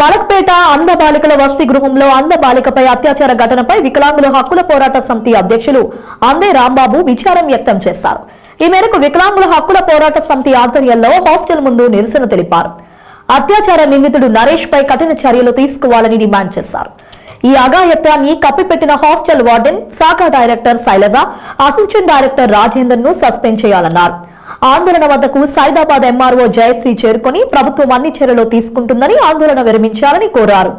మలక్పేట అంధ బాలికల వసతి గృహంలో అంధ బాలికపై అత్యాచార ఘటనపై వికలాంగుల హక్కుల పోరాట సమితి అధ్యక్షులు అందే రాంబాబు విచారం వ్యక్తం చేశారు. ఈ మేరకు వికలాంగుల హక్కుల పోరాట సమితి ఆధ్వర్యంలో హాస్టల్ ముందు నిరసన తెలిపారు. అత్యాచార నిందితుడు నరేష్ పై కఠిన చర్యలు తీసుకోవాలని డిమాండ్ చేశారు. ఈ అఘాయత్యాన్ని కప్పిపెట్టిన హాస్టల్ వార్డెన్ శాఖ డైరెక్టర్ శైలజ అసిస్టెంట్ డైరెక్టర్ రాజేందర్ను సస్పెండ్ చేయాలన్నారు. ఆందోళన వద్దకు సైదాబాద్ ఎంఆర్ఓ జయశ్రీ చేరుకుని ప్రభుత్వం అన్ని చర్యలు తీసుకుంటుందని ఆందోళన విరమించాలని కోరారు.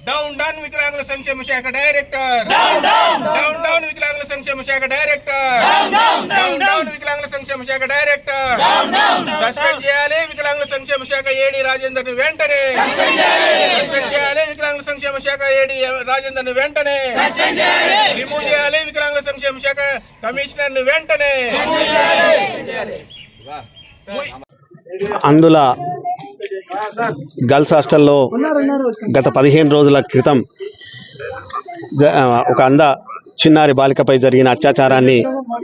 డౌన్ డౌన్ వికలాంగుల సంక్షేమ శాఖ director down down down down వికలాంగుల సంక్షేమ శాఖ director down down down down వికలాంగుల సంక్షేమ శాఖ డైరెక్టర్ డౌన్ డౌన్ సస్పెండ్ చేయాలి వికలాంగుల సంక్షేమ శాఖ ఏడి రాజేందర్ను వెంటనే. సస్పెండ్ చేయాలి. శాఖ ఏడి రాజేందర్ను వెంటనే రిమూవ్ చేయాలి. వికలాంగుల సంక్షేమ శాఖ కమిషనర్ను వెంటనే అందుల గర్ల్స్ హాస్టల్లో గత పదిహేను రోజుల క్రితం ఒక అంద చిన్నారి బాలికపై జరిగిన అత్యాచారాన్ని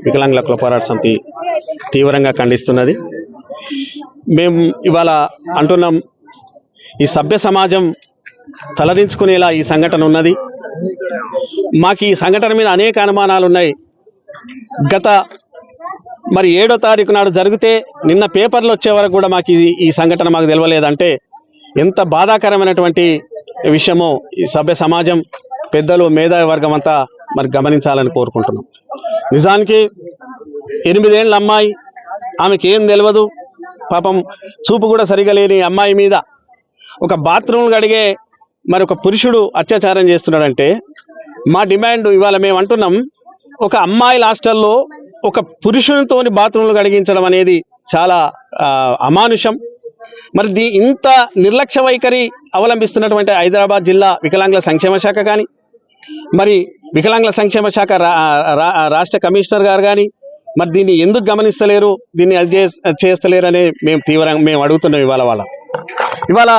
వికలాంగుల హక్కుల పోరాట సమితి తీవ్రంగా ఖండిస్తున్నది. మేము ఇవాళ అంటున్నాం ఈ సభ్య సమాజం తలదించుకునేలా ఈ సంఘటన ఉన్నది. మాకు ఈ సంఘటన మీద అనేక అనుమానాలు ఉన్నాయి. గత మరి ఏడో తారీఖు నాడు జరిగితే నిన్న పేపర్లు వచ్చే వరకు కూడా మాకు ఈ ఈ సంఘటన మాకు తెలియలేదంటే ఎంత బాధాకరమైనటువంటి విషయమో ఈ సభ్య సమాజం పెద్దలు మేధావి వర్గం అంతా మరి గమనించాలని కోరుకుంటున్నాం. నిజానికి ఎనిమిదేళ్ళ అమ్మాయి ఆమెకి ఏం తెలియదు పాపం చూపు కూడా సరిగా లేని అమ్మాయి మీద ఒక బాత్రూమ్లు అడిగే మరి ఒక పురుషుడు అత్యాచారం చేస్తున్నాడంటే మా డిమాండ్ ఇవాళ మేము అంటున్నాం ఒక అమ్మాయిల హాస్టల్లో ఒక పురుషునితోని బాత్రూమ్లు కడిగించడం అనేది చాలా అమానుషం. మరి దీ ఇంత నిర్లక్ష్య వైఖరి అవలంబిస్తున్నటువంటి హైదరాబాద్ జిల్లా వికలాంగుల సంక్షేమ శాఖ కానీ మరి వికలాంగుల సంక్షేమ శాఖ రాష్ట్ర కమిషనర్ గారు కానీ మరి దీన్ని ఎందుకు గమనిస్తలేరు దీన్ని అది చేస్తలేరు అని మేము తీవ్రంగా మేము అడుగుతున్నాం ఇవాళ వాళ్ళ. ఇవాళ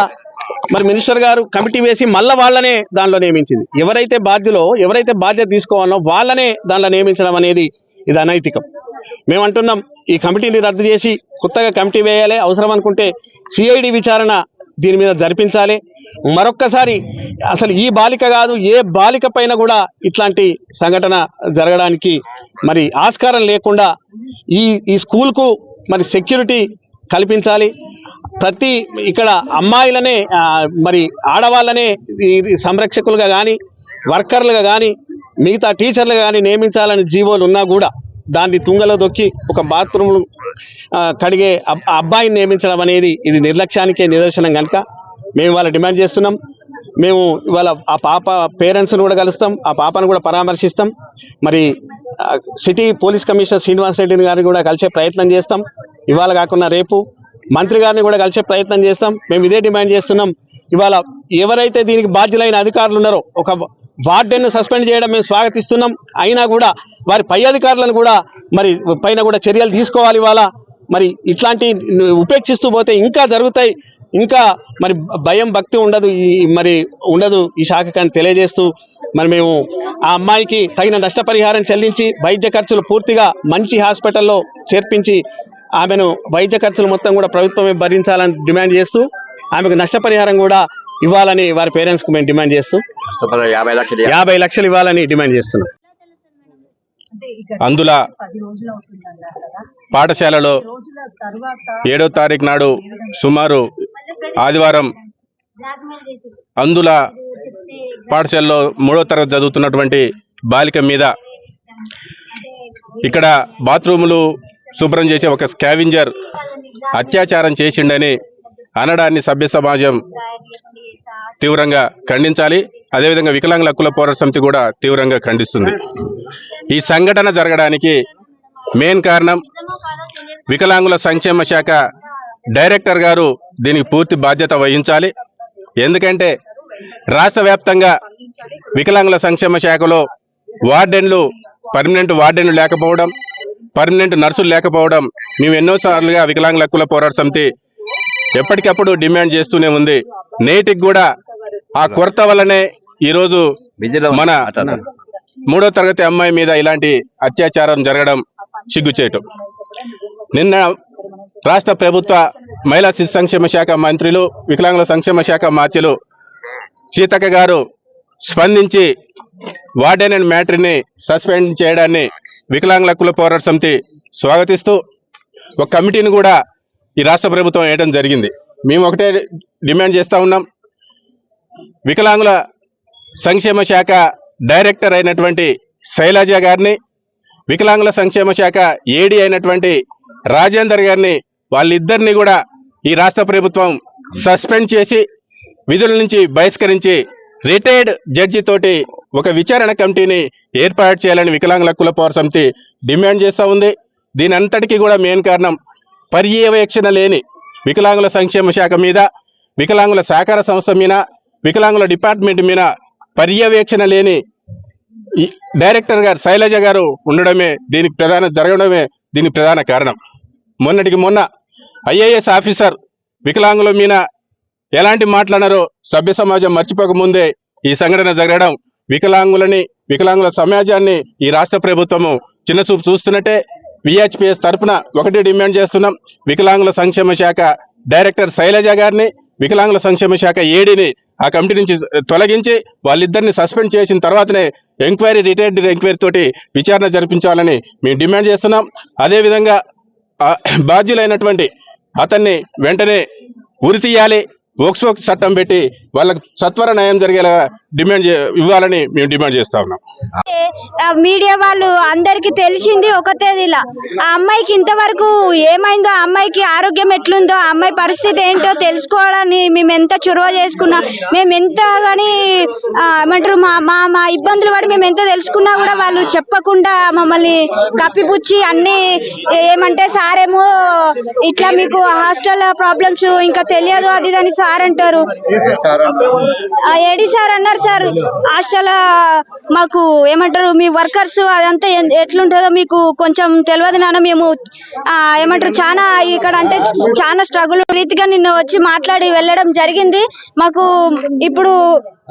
మరి మినిస్టర్ గారు కమిటీ వేసి మళ్ళీ వాళ్ళనే దానిలో నియమించింది. ఎవరైతే బాధ్యులో ఎవరైతే బాధ్యత తీసుకోవాలో వాళ్ళనే దానిలో నియమించడం అనేది ఇది అనైతికం. మేము అంటున్నాం ఈ కమిటీని రద్దు చేసి కొత్తగా కమిటీ వేయాలి అవసరం అనుకుంటే సిఐడి విచారణ దీని మీద జరిపించాలి. మరొక్కసారి అసలు ఈ బాలిక కాదు ఏ బాలిక పైన కూడా ఇట్లాంటి సంఘటన జరగడానికి మరి ఆస్కారం లేకుండా ఈ ఈ స్కూల్కు మరి సెక్యూరిటీ కల్పించాలి. ప్రతి ఇక్కడ అమ్మాయిలనే మరి ఆడవాళ్ళనే సంరక్షకులుగా కానీ వర్కర్లుగా కానీ మిగతా టీచర్లుగా కానీ నియమించాలని జీవోలు ఉన్నా కూడా దాన్ని తుంగలో దొక్కి ఒక బాత్రూమ్ కడిగే అబ్- అబ్బాయిని నియమించడం అనేది ఇది నిర్లక్ష్యానికే నిదర్శనం కనుక మేము ఇవాళ డిమాండ్ చేస్తున్నాం. మేము ఇవాళ ఆ పాప పేరెంట్స్ని కూడా కలుస్తాం. ఆ పాపను కూడా పరామర్శిస్తాం. మరి సిటీ పోలీస్ కమిషనర్ శ్రీనివాస్ రెడ్డిని గారిని కూడా కలిసే ప్రయత్నం చేస్తాం. ఇవాళ కాకుండా రేపు మంత్రి గారిని కూడా కలిసే ప్రయత్నం చేస్తాం. మేము ఇదే డిమాండ్ చేస్తున్నాం. ఇవాళ ఎవరైతే దీనికి బాధ్యులైన అధికారులు ఉన్నారో ఒక వార్డెన్ సస్పెండ్ చేయడం మేము స్వాగతిస్తున్నాం. అయినా కూడా వారి పై అధికారులను కూడా మరి పైన కూడా చర్యలు తీసుకోవాలి ఇవాళ. మరి ఇట్లాంటి ఉపేక్షిస్తూ పోతే ఇంకా జరుగుతాయి. ఇంకా మరి భయం భక్తి ఉండదు ఈ మరి ఉండదు ఈ శాఖకు తెలియజేస్తూ మరి మేము ఆ అమ్మాయికి తగిన నష్టపరిహారం చెల్లించి వైద్య ఖర్చులు పూర్తిగా మంచి హాస్పిటల్లో చేర్పించి ఆమెను వైద్య ఖర్చులు మొత్తం కూడా ప్రభుత్వమే భరించాలని డిమాండ్ చేస్తూ ఆమెకు నష్టపరిహారం కూడా ఇవ్వాలని వారి పేరెంట్స్కి మేము డిమాండ్ చేస్తూ యాభై లక్షలు యాభై లక్షలు ఇవ్వాలని డిమాండ్ చేస్తున్నాం. అందుల పాఠశాలలో ఏడో తారీఖు నాడు సుమారు ఆదివారం అందుల పాఠశాలలో మూడో తరగతి చదువుతున్నటువంటి బాలిక మీద ఇక్కడ బాత్రూములు శుభ్రం చేసే ఒక స్కావింజర్ అత్యాచారం చేసిండని అనడాన్ని సభ్య సమాజం తీవ్రంగా ఖండించాలి. అదేవిధంగా వికలాంగుల హక్కుల పోరాట సమితి కూడా తీవ్రంగా ఖండిస్తుంది. ఈ సంఘటన జరగడానికి మెయిన్ కారణం వికలాంగుల సంక్షేమ శాఖ డైరెక్టర్ గారు దీనికి పూర్తి బాధ్యత వహించాలి. ఎందుకంటే రాష్ట్ర వ్యాప్తంగా వికలాంగుల సంక్షేమ శాఖలో వార్డెన్లు పర్మనెంట్ వార్డెన్లు లేకపోవడం పర్మనెంట్ నర్సులు లేకపోవడం మేము ఎన్నోసార్లుగా వికలాంగుల హక్కుల పోరాట సమితి ఎప్పటికప్పుడు డిమాండ్ చేస్తూనే ఉంది. నేటికి కూడా ఆ కొరత వల్లనే ఈరోజు మన మూడో తరగతి అమ్మాయి మీద ఇలాంటి అత్యాచారం జరగడం సిగ్గుచేటు. నిన్న రాష్ట్ర ప్రభుత్వ మహిళా శిశు సంక్షేమ శాఖ మంత్రులు వికలాంగుల సంక్షేమ శాఖ మాత్యులు సీతక్క గారు స్పందించి వార్డెన్ అండ్ మ్యాటర్ని సస్పెండ్ చేయడాన్ని వికలాంగుల కుల పోరాట సమితి స్వాగతిస్తూ ఒక కమిటీని కూడా ఈ రాష్ట్ర ప్రభుత్వం వేయడం జరిగింది. మేము ఒకటే డిమాండ్ చేస్తూ ఉన్నాం. వికలాంగుల సంక్షేమ శాఖ డైరెక్టర్ అయినటువంటి శైలజ గారిని వికలాంగుల సంక్షేమ శాఖ ఏడి అయినటువంటి రాజేందర్ గారిని వాళ్ళిద్దరిని కూడా ఈ రాష్ట్ర ప్రభుత్వం సస్పెండ్ చేసి విధుల నుంచి బహిష్కరించి రిటైర్డ్ జడ్జి తోటి ఒక విచారణ కమిటీని ఏర్పాటు చేయాలని వికలాంగుల కుల పౌర సమితి డిమాండ్ చేస్తూ ఉంది. దీని అంతటికీ కూడా మెయిన్ కారణం పర్యవేక్షణ లేని వికలాంగుల సంక్షేమ శాఖ మీద వికలాంగుల సహకార సంస్థ మీద వికలాంగుల డిపార్ట్మెంట్ మీద పర్యవేక్షణ లేని డైరెక్టర్ గారు శైలజ గారు ఉండడమే దీనికి ప్రధాన జరగడమే దీనికి ప్రధాన కారణం. మొన్నటికి మొన్న ఐఏఎస్ ఆఫీసర్ వికలాంగుల మీద ఎలాంటి మాట్లాడారో సభ్య సమాజం మర్చిపోకముందే ఈ సంఘటన జరగడం వికలాంగులని వికలాంగుల సమాజాన్ని ఈ రాష్ట్ర ప్రభుత్వము చిన్నచూపు చూస్తున్నట్టే విహెచ్పిఎస్ తరఫున ఒకటి డిమాండ్ చేస్తున్నాం. వికలాంగుల సంక్షేమ శాఖ డైరెక్టర్ శైలజ గారిని వికలాంగుల సంక్షేమ శాఖ ఏడీని ఆ కమిటీ నుంచి తొలగించి వాళ్ళిద్దరిని సస్పెండ్ చేసిన తర్వాతనే ఎంక్వైరీ రిటైర్డ్ ఎంక్వైరీ తోటి విచారణ జరిపించాలని మేము డిమాండ్ చేస్తున్నాం. అదేవిధంగా బాధ్యులైనటువంటి అతన్ని వెంటనే ఉరి తీయాలి. ఓక్సో చట్టం పెట్టి వాళ్ళకు సత్వర న్యాయం జరిగేలా డిమాండ్ ఇవ్వాలని మేము డిమాండ్ చేస్తా ఉన్నాం. ఆ మీడియా వాళ్ళు అందరికి తెలిసింది ఒకటే ఇలా ఆ అమ్మాయికి ఇంతవరకు ఏమైందో ఆ అమ్మాయికి ఆరోగ్యం ఎట్లుందో ఆ అమ్మాయి పరిస్థితి ఏంటో తెలుసుకోవడానికి మేము ఎంత చొరవ చేసుకున్నా మేము ఎంత కానీ ఆ, ఏమంటారు మా మా మా ఇబ్బందులు పడి మేము ఎంత తెలుసుకున్నా కూడా వాళ్ళు చెప్పకుండా మమ్మల్ని కప్పిపుచ్చి అన్ని ఏమంటే సారేమో ఇట్లా మీకు హాస్టల్ ప్రాబ్లమ్స్ ఇంకా తెలియదు అది ఇది అని సార్ అంటారు. ఏడి సార్ అన్నారు సార్ హాస్టల్ మాకు ఏమంటారు మీ వర్కర్స్ అదంతా ఎట్లుంటుందో మీకు కొంచెం తెలియదు నాన్న మేము ఆ, ఏమంటారు చాలా ఇక్కడ అంటే చాలా స్ట్రగుల్ రీతిగా నిన్న వచ్చి మాట్లాడి వెళ్ళడం జరిగింది. మాకు ఇప్పుడు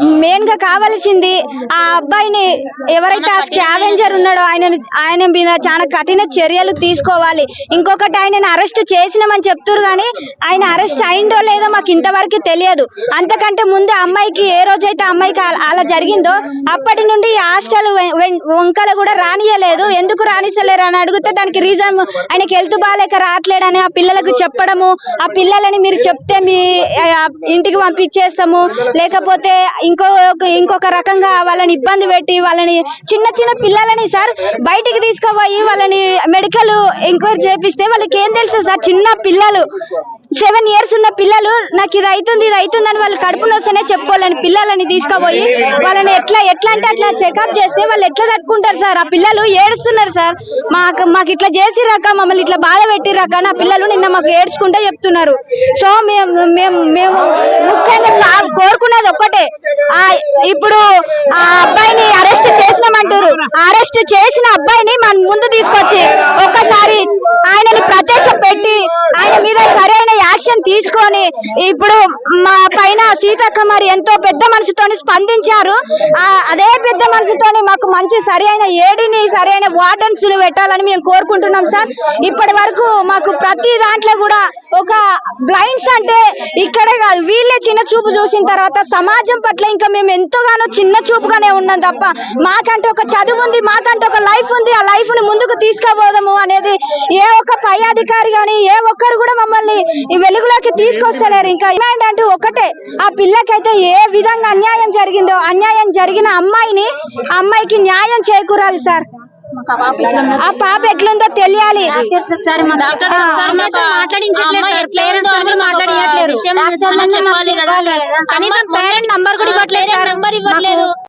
మెయిన్గా కావాల్సింది ఆ అబ్బాయిని ఎవరైతే ఆ స్కావెంజర్ ఉన్నాడో ఆయన ఆయన మీద చాలా కఠిన చర్యలు తీసుకోవాలి. ఇంకొకటి ఆయనను అరెస్ట్ చేసినామని చెప్తున్నారు కానీ ఆయన అరెస్ట్ అయిందో లేదో మాకు ఇంతవరకు తెలియదు. అంతకంటే ముందు అమ్మాయికి ఏ రోజైతే అమ్మాయికి అలా- అలా జరిగిందో అప్పటి నుండి ఈ హాస్టల్ వంకలు కూడా రానియలేదు. ఎందుకు రానిస్తలేరు అని అడిగితే దానికి రీజన్ ఆయనకి హెల్త్ బాగాలేక రావట్లేడని ఆ పిల్లలకు చెప్పడము ఆ పిల్లలని మీరు చెప్తే మీ ఇంటికి పంపించేస్తాము లేకపోతే ఇంకో ఇంకొక రకంగా వాళ్ళని ఇబ్బంది పెట్టి వాళ్ళని చిన్న చిన్న పిల్లలని సార్ బయటికి తీసుకుపోయి వాళ్ళని మెడికల్ ఎంక్వైరీ చేపిస్తే వాళ్ళకి ఏం తెలుసు సార్? చిన్న పిల్లలు సెవెన్ ఇయర్స్ ఉన్న పిల్లలు నాకు ఇది అవుతుంది ఇది అవుతుంది అని వాళ్ళు కడుపు నొస్తేనే చెప్పుకోవాలని పిల్లలని తీసుకుపోయి వాళ్ళని ఎట్లా ఎట్లా అంటే అట్లా చెకప్ చేస్తే వాళ్ళు ఎట్లా తట్టుకుంటారు సార్? ఆ పిల్లలు ఏడుస్తున్నారు సార్. మాకు మాకు ఇట్లా చేసిరాక మమ్మల్ని ఇట్లా బాధ పెట్టిరాక నా పిల్లలు నిన్న మాకు ఏడ్చుకుంటే చెప్తున్నారు. సో మేము మేము మేము ముఖ్యంగా కోరుకున్నది ఒక్కటే. ఇప్పుడు ఆ అబ్బాయిని అరెస్ట్ చేసినామంటారు అరెస్ట్ చేసిన అబ్బాయిని మన ముందు తీసుకొచ్చి ఒక్కసారి ఆయనని ప్రత్యక్ష పెట్టి ఆయన మీద సరైన యాక్షన్ తీసుకొని ఇప్పుడు మా పైన సీతక్క మరి ఎంతో పెద్ద మనసుతోని స్పందించారు. అదే పెద్ద మనసుతోని మాకు మంచి సరైన ఏడిని సరైన వార్డెన్స్ పెట్టాలని మేము కోరుకుంటున్నాం సార్. ఇప్పటి వరకు మాకు ప్రతి దాంట్లో కూడా ఒక బ్లైండ్స్ అంటే ఇక్కడే కాదు వీళ్ళే చిన్న చూపు చూసిన తర్వాత సమాజం పట్ల ఇంకా మేము ఎంతోగానో చిన్న చూపుగానే ఉన్నాం తప్ప మాకంటే ఒక చదువు ఉంది మాకంటే ఒక లైఫ్ ఉంది ఆ లైఫ్ని ముందుకు తీసుకుపోదాము అనేది ఏ ఒక్క పై అధికారి కానీ ఏ ఒక్కరు కూడా మమ్మల్ని వెలుగులో వెలుగులోకి తీసుకొస్తలేరు. ఇంకా డిమాండ్ అంటే ఒకటే. ఆ పిల్లకైతే ఏ విధంగా అన్యాయం జరిగిందో అన్యాయం జరిగిన అమ్మాయిని అమ్మాయికి న్యాయం చేకూరాలి సార్. ఆ పాప ఎట్లుందో తెలియాలి. నంబర్ కూడా ఇవ్వట్లేదు